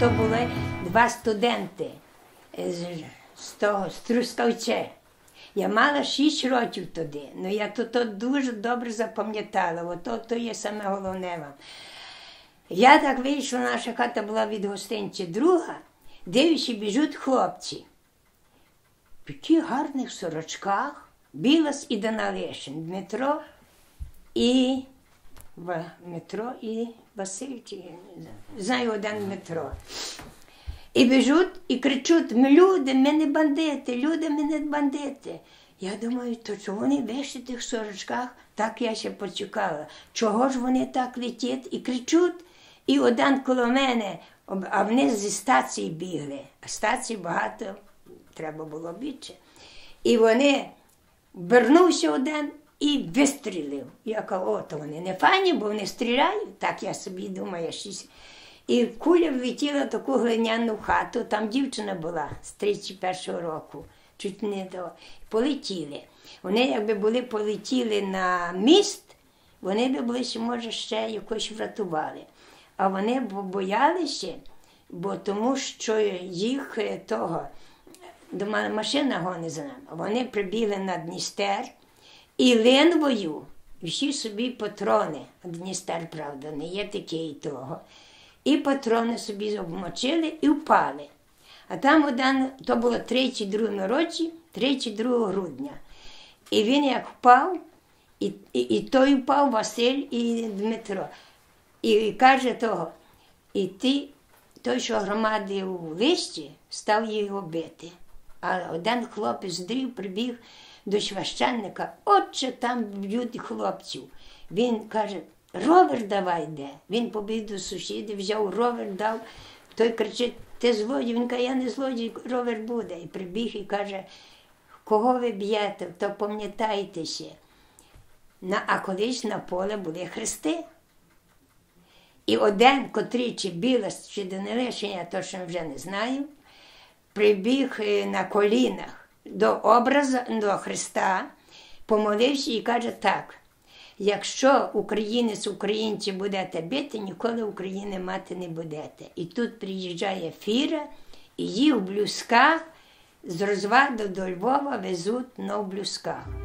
то були два студенти з, з того, з Трускавця. Я мала 6 років тоді, але я то, то дуже добре запам'ятала, ото то є саме головне вам. Я так вийшла, наша хата була від гостинці друга, дивлюся, біжуть хлопці. В таких гарних сорочках, Білас і Даналишин, Дмитро і в метро і Василь, чи знаю. один Дмитро. І біжуть і кричуть: люди, ми не бандити, люди, ми не бандити. Я думаю, то чого вони вийшли в тих сорочках, так я ще почекала. Чого ж вони так летять і кричуть? І один коло мене, а вони зі стації бігли. А стації багато треба було більше. І вони вернувся один і вистрілив. Я кажу, о, вони не фані, бо вони стріляють. Так я собі думаю, щось. І куля влетіла в таку глиняну хату, там дівчина була з 31-го року, чуть не до. Полетіли. Вони, якби були полетіли на міст, вони би були, може, ще якось врятували. А вони бо- боялися, бо тому що їх е, того, думали, машина гонить за нами. Вони прибігли на Дністер і линвою всі собі патрони. Дністер, правда, не є такий того. І патрони собі обмочили і впали. А там один, то було 32 році, 32 грудня. І він як впав, і, і, і той впав Василь і Дмитро. І каже того, і ти, той, що громадив листі, став його бити. А один хлопець дрів прибіг до священника, отче там б'ють хлопців. Він каже, ровер давай де. Він побіг до сусідів, взяв ровер, дав. Той кричить, ти злодій. Він каже, я не злодій, ровер буде. І прибіг і каже, кого ви б'єте, то пам'ятайтеся. А колись на поле були хрести. І один, котрий чи білас, чи Данилишин, я точно вже не знаю, прибіг е, на колінах до образа, до Христа, помолився і каже так. Якщо українець українці будете бити, ніколи України мати не будете. І тут приїжджає фіра, і їх в блюзках з розваду до Львова везуть на блюзках.